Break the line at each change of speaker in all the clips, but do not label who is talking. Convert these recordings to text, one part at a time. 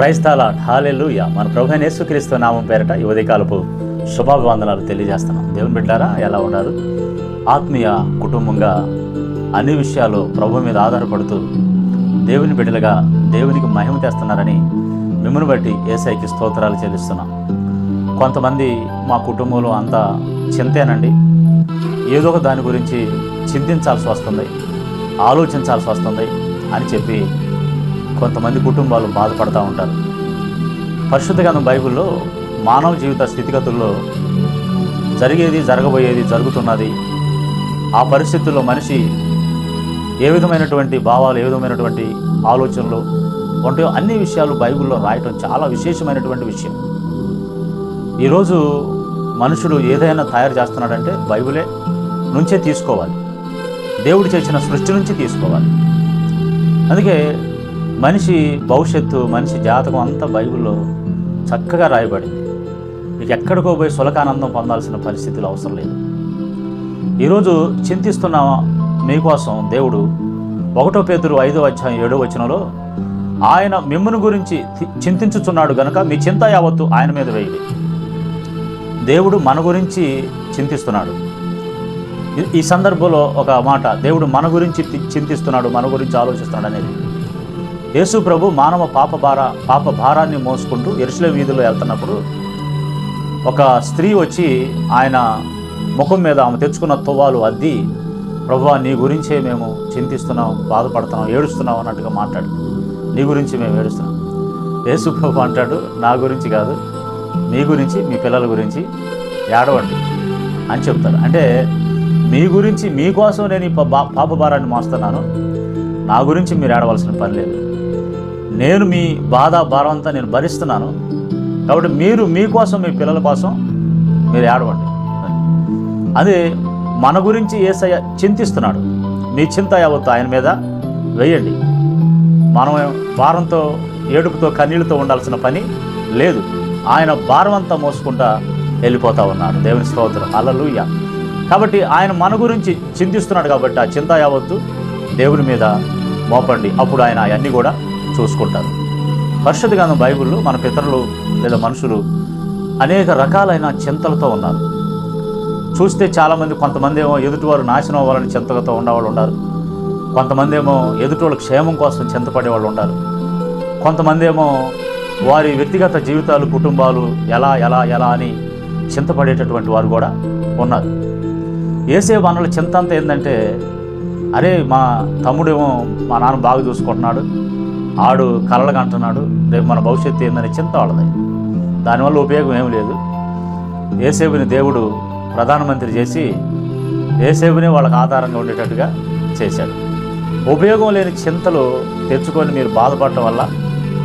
క్రైస్తాల hallelujah మన ప్రభు యేసుక్రీస్తు నామం పేరట ఈ ఉదయకాలపు శుభాభివందనాలు తెలియజేస్తున్నాం. దేవుని బిడ్డారా ఎలా ఉన్నారు? ఆత్మీయ కుటుంబంగా అన్ని విషయాలు ప్రభు మీద ఆధారపడుతూ దేవుని బిడ్డలుగా దేవునికి మహిమ తెస్తున్నారని మిమ్మల్ని బట్టి ఏసైకి స్తోత్రాలు చెల్లిస్తున్నాం. కొంతమంది మా కుటుంబంలో అంతా చింతేనండి. ఏదో ఒక దాని గురించి చింతించాల్సి వస్తుంది ఆలోచించాల్సి వస్తుంది అని చెప్పి కొంతమంది కుటుంబాలు బాధపడుతూ ఉంటారు. పరిశుద్ధ గ్రంథం బైబిల్లో మానవ జీవిత స్థితిగతుల్లో జరిగేది జరగబోయేది జరుగుతున్నది. ఆ పరిస్థితుల్లో మనిషి ఏ విధమైనటువంటి భావాలు ఏ విధమైనటువంటి ఆలోచనలు వంటి అన్ని విషయాలు బైబిల్లో రాయటం చాలా విశేషమైనటువంటి విషయం. ఈరోజు మనుషుడు ఏదైనా తయారు చేస్తున్నాడంటే బైబిలే నుంచే తీసుకోవాలి. దేవుడు చేసిన సృష్టి నుంచి తీసుకోవాలి. అందుకే మనిషి భవిష్యత్తు మనిషి జాతకం అంతా బైబిల్లో చక్కగా రాయబడింది. మీకు ఎక్కడికో పోయి సులకానందం పొందాల్సిన పరిస్థితులు అవసరం లేదు. ఈరోజు చింతిస్తున్న మీకోసం దేవుడు ఒకటో పేతురు ఐదో అధ్యాయం ఏడో వచనంలో ఆయన మిమ్మల్ని గురించి చింతించుచున్నాడు గనక మీ చింత యావత్తు ఆయన మీద వేయండి. దేవుడు మన గురించి చింతిస్తున్నాడు. ఈ- సందర్భంలో ఒక మాట దేవుడు మన గురించి చింతిస్తున్నాడు మన గురించి ఆలోచిస్తున్నాడు అనేది. యేసు ప్రభు మానవ పాప భార పాప భారాన్ని మోసుకుంటూ ఎరుసలే వీధిలో వెళ్తున్నప్పుడు ఒక స్త్రీ వచ్చి ఆయన ముఖం మీద ఆమె తెచ్చుకున్న తువ్వాలు అద్ది ప్రభు నీ గురించే మేము చింతిస్తున్నాం బాధపడుతున్నాం ఏడుస్తున్నాం అన్నట్టుగా మాట్లాడు. నీ గురించి మేము ఏడుస్తున్నాం. యేసు ప్రభు అంటాడు. నా గురించి కాదు మీ గురించి మీ పిల్లల గురించి ఏడవండి అని చెప్తారు అంటే మీ గురించి మీకోసం నేను ఈ పాప భారాన్ని మోస్తున్నాను నా గురించి మీరు ఏడవలసిన పని లేదు. నేను మీ బాధ భారం అంతా నేను భరిస్తున్నాను. కాబట్టి మీరు మీకోసం మీ పిల్లల కోసం మీరు ఏడవండి. అదే మన గురించి ఏసయ్య చింతిస్తున్నాడు. మీ చింత యావత్తు ఆయన మీద వేయండి. మనం భారంతో ఏడుపుతో కన్నీళ్ళతో ఉండాల్సిన పని లేదు. ఆయన భారం అంతా మోసుకుంటా వెళ్ళిపోతా ఉన్నాడు. దేవుని స్తోత్రం. అలలుయ్య కాబట్టి ఆయన మన గురించి చింతిస్తున్నాడు కాబట్టి ఆ చింత యావత్తు దేవుని మీద మోపండి. అప్పుడు ఆయన అవన్నీ కూడా చూసుకుంటారు. పరిశుద్ధ గ్రంథం బైబిల్లో మన పితరులు లేదా మనుషులు అనేక రకాలైన చింతలతో ఉన్నారు. చూస్తే చాలామంది కొంతమంది ఏమో ఎదుటివారు నాశనం అవ్వాలని చింతలతో ఉండేవాళ్ళు ఉన్నారు. కొంతమంది ఏమో ఎదుటివాళ్ళ క్షేమం కోసం చింతపడే వాళ్ళు ఉన్నారు. కొంతమంది ఏమో వారి వ్యక్తిగత జీవితాలు కుటుంబాలు ఎలా ఎలా ఎలా అని చింతపడేటటువంటి వారు కూడా ఉన్నారు. ఏసే వనరుల చింత అంతా ఏంటంటే అరే మా తమ్ముడేమో మా నాన్న బాగా చూసుకుంటున్నాడు. ఆడు కలలు అంటున్నాడు రేపు మన భవిష్యత్తు ఏందని చింత వాళ్ళది. దానివల్ల ఉపయోగం ఏం లేదు. ఏసేపుని దేవుడు ప్రధానమంత్రి చేసి ఏసేబునే వాళ్ళకి ఆధారంగా ఉండేటట్టుగా చేశాడు. ఉపయోగం లేని చింతలు తెచ్చుకొని మీరు బాధపడటం వల్ల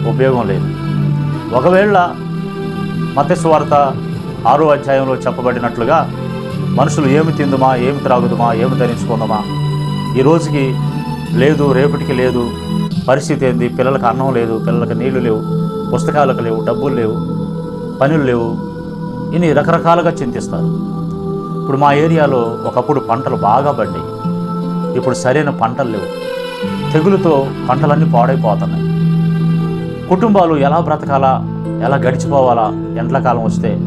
ఉపయోగం లేదు. ఒకవేళ మత్స్యవార్త ఆరో అధ్యాయంలో చెప్పబడినట్లుగా మనుషులు ఏమి తిందుమా ఏమి త్రాగుదుమా ఏమి ధరించుకుందామా ఈ రోజుకి లేదు రేపటికి లేదు. పరిస్థితి ఏంది? పిల్లలకు అన్నం లేదు పిల్లలకు నీళ్ళు లేవు పుస్తకాలకు లేవు డబ్బులు లేవు పనులు లేవు. ఇన్ని రకరకాలుగా చింతిస్తారు. ఇప్పుడు మా ఏరియాలో ఒకప్పుడు పంటలు బాగా పడ్డాయి ఇప్పుడు సరైన పంటలు లేవు. తెగులుతో పంటలన్నీ పాడైపోతున్నాయి. కుటుంబాలు ఎలా బ్రతకాలా? ఎలా గడిచిపోవాలా? ఎండ్లకాలం వస్తే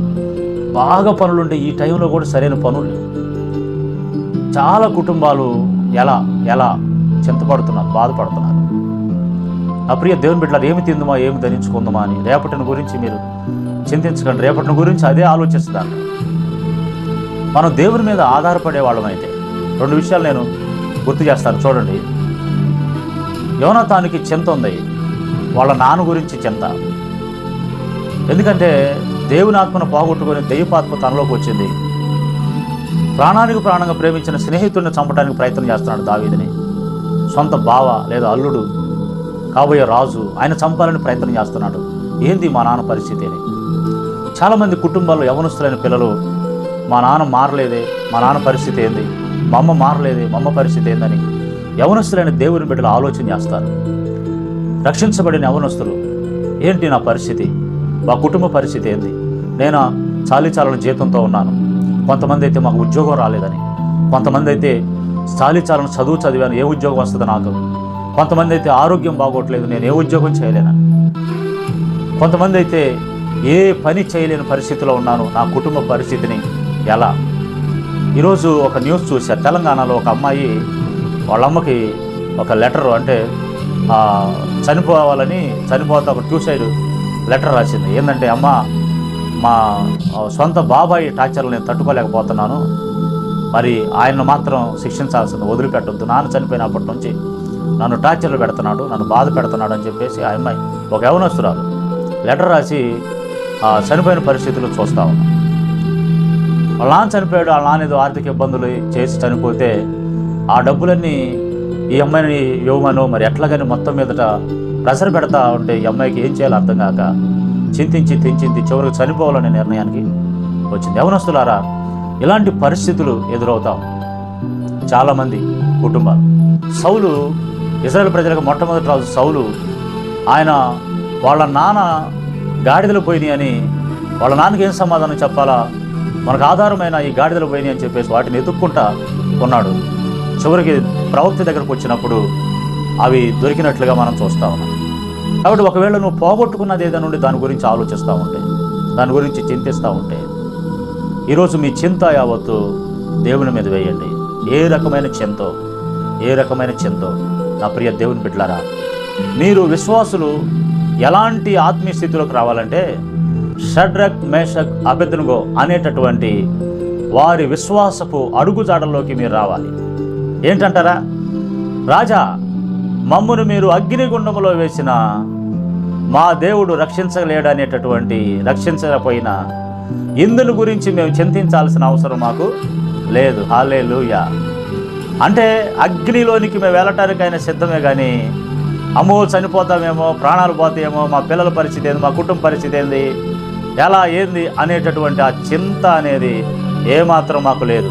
బాగా పనులుంటే ఈ టైంలో కూడా సరైన పనులు లేవు. చాలా కుటుంబాలు ఎలా ఎలా? చింతపడుతున్నారు బాధపడుతున్నారు. నా ప్రియ దేవుని బిడ్డలు ఏమి తిందుమా ఏమి ధరించుకుందామా అని రేపటిని గురించి మీరు చింతించకండి. రేపటిని గురించి అదే ఆలోచిస్తాను. మనం దేవుని మీద ఆధారపడే వాళ్ళమైతే రెండు విషయాలు నేను గుర్తు చేస్తాను. చూడండి. యోనతానికి చింత ఉంది. వాళ్ళ నాన్న గురించి చింత. ఎందుకంటే దేవుని ఆత్మను పోగొట్టుకొని దైవపాత్మ తనలోకి వచ్చింది. ప్రాణానికి ప్రాణంగా ప్రేమించిన స్నేహితుడిని చంపడానికి ప్రయత్నం చేస్తున్నాడు దావీదిని. సొంత బావ లేదా అల్లుడు కాబోయే రాజు ఆయన చంపాలని ప్రయత్నం చేస్తున్నాడు. ఏంది మా నాన్న పరిస్థితి అని. చాలామంది కుటుంబాల్లో యవనస్తులైన పిల్లలు మా నాన్న మారలేదే మా నాన్న పరిస్థితి ఏంది? మా అమ్మ మారలేదే మా అమ్మ పరిస్థితి ఏందని యవనస్తులైన దేవుని బిడ్డలు ఆలోచన చేస్తారు. రక్షించబడిన యవనస్తులు ఏంటి నా పరిస్థితి? మా కుటుంబ పరిస్థితి ఏంది? నేను చాలీ చాలని జీతంతో ఉన్నాను. కొంతమంది అయితే మాకు ఉద్యోగం రాలేదని కొంతమంది అయితే చాలీ చదువు చదివాను ఏ ఉద్యోగం వస్తుంది నాకు. కొంతమంది అయితే ఆరోగ్యం బాగోట్లేదు నేను ఏ ఉద్యోగం చేయలేనని కొంతమంది అయితే ఏ పని చేయలేని పరిస్థితిలో ఉన్నాను నా కుటుంబ పరిస్థితిని ఎలా? ఈరోజు ఒక న్యూస్ చూశారు తెలంగాణలో ఒక అమ్మాయి వాళ్ళ అమ్మకి ఒక లెటర్ అంటే చనిపోవాలని చనిపోతా ఒక ట్యూసైడ్ లెటర్ రాసింది. ఏంటంటే అమ్మ మా సొంత బాబాయ్ టార్చర్లు నేను తట్టుకోలేకపోతున్నాను. మరి ఆయన్ను మాత్రం శిక్షించాల్సింది వదిలిపెట్టొద్దు. నాన్న చనిపోయినప్పటి నుంచి నన్ను టార్చర్లు పెడుతున్నాడు నన్ను బాధ పెడుతున్నాడు అని చెప్పేసి ఆ అమ్మాయి ఒక యవనస్తురాలు లెటర్ రాసి చనిపోయిన పరిస్థితులు చూస్తా వాళ్ళ నాన్న చనిపోయాడు వాళ్ళ నాన్న ఏదో ఆర్థిక ఇబ్బందులు చేసి చనిపోతే ఆ డబ్బులన్నీ ఈ అమ్మాయిని ఇవ్వమను మరి ఎట్లాగని మొత్తం మీదట ప్రెషర్ పెడతా ఉంటే ఈ అమ్మాయికి ఏం చేయాలో అర్థం కాక చింతించి తెంచింది చివరికి చనిపోవాలనే నిర్ణయానికి వచ్చింది. యవనస్తులారా ఇలాంటి పరిస్థితులు ఎదురవుతాం చాలామంది కుటుంబాలు. సౌలు ఇజ్రాయెల్ ప్రజలకు మొట్టమొదటి రాజు సౌలు ఆయన వాళ్ళ నాన్న గాడిదలు పోయినాయి అని వాళ్ళ నాన్నకి ఏం సమాధానం చెప్పాలా? మనకు ఆధారమైన ఈ గాడిదలు పోయినాయి అని చెప్పేసి వాటిని ఎదుక్కుంటా ఉన్నాడు. చివరికి ప్రవక్త దగ్గరకు వచ్చినప్పుడు అవి దొరికినట్లుగా మనం చూస్తా ఉన్నాం. కాబట్టి ఒకవేళ నువ్వు పోగొట్టుకున్నది ఏదైనా ఉండి దాని గురించి ఆలోచిస్తూ ఉంటే దాని గురించి చింతిస్తూ ఉంటే ఈరోజు మీ చింత యావత్తు దేవుని మీద వేయండి. ఏ రకమైన చింతో ఏ రకమైన చింతో? నా ప్రియ దేవుని బిడ్డలారా మీరు విశ్వాసులు ఎలాంటి ఆత్మీయ స్థితిలోకి రావాలంటే షడ్రక్ మేషక్ అభెద్నుగో అనేటటువంటి వారి విశ్వాసపు అడుగుజాడల్లోకి మీరు రావాలి. ఏంటంటారా? రాజా మమ్మును మీరు అగ్నిగుండములో వేసిన మా దేవుడు రక్షించలేడు అనేటటువంటి రక్షించకపోయినా ఇందుని గురించి మేము చింతించాల్సిన అవసరం మాకు లేదు. హాలే అంటే అగ్నిలోనికి మేము వెళ్ళటానికి ఆయన సిద్ధమే కానీ అమ్మో చనిపోతామేమో ప్రాణాలు పోతాయేమో మా పిల్లల పరిస్థితి ఏంది మా కుటుంబ పరిస్థితి ఏంది ఎలా ఏంది అనేటటువంటి ఆ చింత అనేది ఏమాత్రం మాకు లేదు.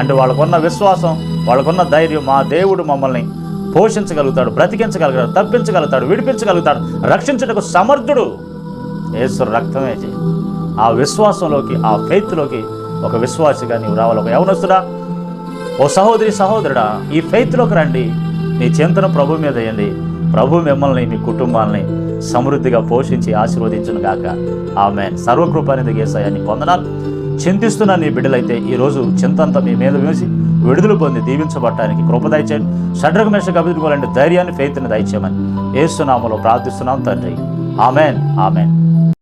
అంటే వాళ్ళకున్న విశ్వాసం వాళ్ళకున్న ధైర్యం మా దేవుడు మమ్మల్ని పోషించగలుగుతాడు బ్రతికించగలుగుతాడు తప్పించగలుగుతాడు విడిపించగలుగుతాడు. రక్షించుటకు సమర్థుడు యేసు రక్తమే చేయి ఆ విశ్వాసంలోకి ఆ ఫెయిత్లోకి ఒక విశ్వాసిగా నీవు రావాలి. ఒక యవనస్తుడా? ఓ సహోదరి సహోదరుడా ఈ ఫెయిత్లోకి రండి. నీ చింతన ప్రభు మీద వేయండి. ప్రభు మిమ్మల్ని మీ కుటుంబాలని సమృద్ధిగా పోషించి ఆశీర్వదించును గాక. ఆమె సర్వకృపానికి గేసాయాన్ని పొందనాలు చింతిస్తున్న నీ బిడ్డలైతే ఈరోజు చింతంతా మీ మీద వేసి విడుదల పొంది దీవించబడటానికి కృప దయచేయండి. షడ్రక మేష కబిదుకోవాలంటే ధైర్యాన్ని ఫెయిత్ని దయచేయమని ఏసునామలో ప్రార్థిస్తున్నాం తండ్రి. Amen amen.